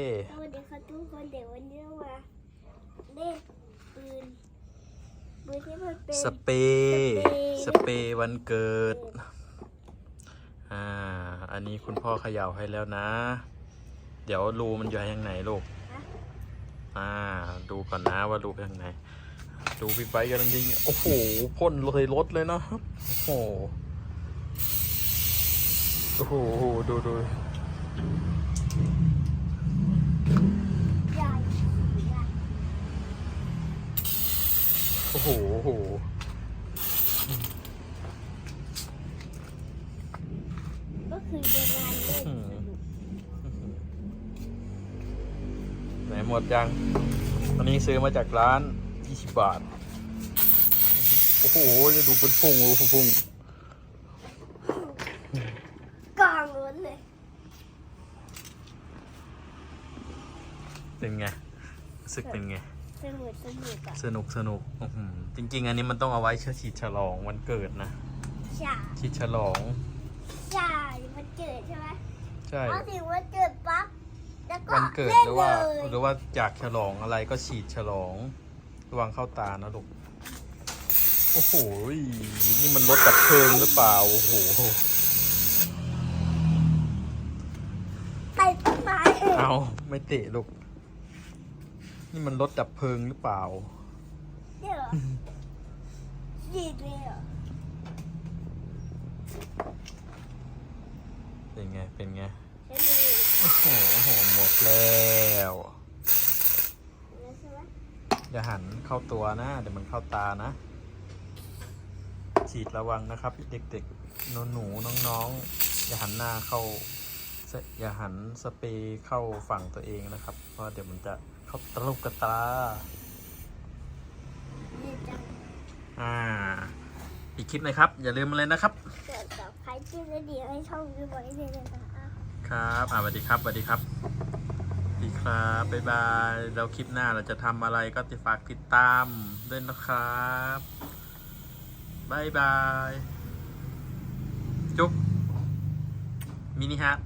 สวัสดีครับทุกคนเดี๋ยววันนี้มาเล่นปืนปืนที่มันเป็นสเปรย์สสเปเปรรย์ย์วันเกิด อ่า อันนี้คุณพ่อเขย่าให้แล้วนะ เดี๋ยวรูมันอยู่ทางไหนลูก อ่า ดูก่อนนะว่ารูไปทางไหน ดูพี่ไบค์กำลังยิงโอ้โหพ่นเลยรถเลยนะครับโอ้โหโอ้โหดูดู ใหญ่ใหญ่ โอ้โหโอ้โหก็คือเป็นงานเล่นอืมไหนหมดยังอันนี้ซื้อมาจากร้าน 20 บาท โอ้โห จะดูเป็นพุ่งดูพุ่งกลางล้นเลยเป็นไงรู้สึกเป็นไง สนุกสนุกอะสนุกสนุกอื้อหือจริง ๆ อันนี้มันต้องเอาไว้เชื่อฉีดฉลองวันเกิดนะใช่ฉีดฉลอง ใช่มันเกิดใช่ไหมใช่พอถึงวันเกิดปั๊บแล้วก็วันเกิดล่นหรือว่า เลยหรือว่าอยากฉลองอะไรก็ฉีดฉลองระวังเข้าตานะลูกโอ้โหนี่มันรถดับเพลิงหรือเปล่าโอ้โหใต้ต้นไม้เองเอาไม่เตะลูก นี่มันรถดับเพลิงหรือเปล่าเดี๋ยวฉีดเลยเหรอเป็นไง เป็นไง ใช่ไหมโอ้โหโอ้โหหมดแล้วแล้วใช่ไหมอย่าหันเข้าตัวนะ เดี๋ยวมันเข้าตานะ ฉีดระวังนะครับ เด็กๆหนูหนูๆน้องๆ อย่าหันหน้าเข้าเสอย่าหันสเปรย์เข้าฝั่งตัวเองนะครับ เพราะเดี๋ยวมันจะ เข้าตะลุกกระตา นี่จังอ่า อีกคลิปหนะครับ อย่าลืมมาเลยนะครับ เกิดกับใครที่ไม่ดีให้ช่องวิวไว้เลยนะคะครับอ่าสวัสดีครับสวัสดีครับสวัสดีครับบ๊ายบายแล้วคลิปหน้าเราจะทำอะไรก็ติดฝากติดตามด้วยนะครับบ๊ายบายจุ๊บมินิฮาร์ท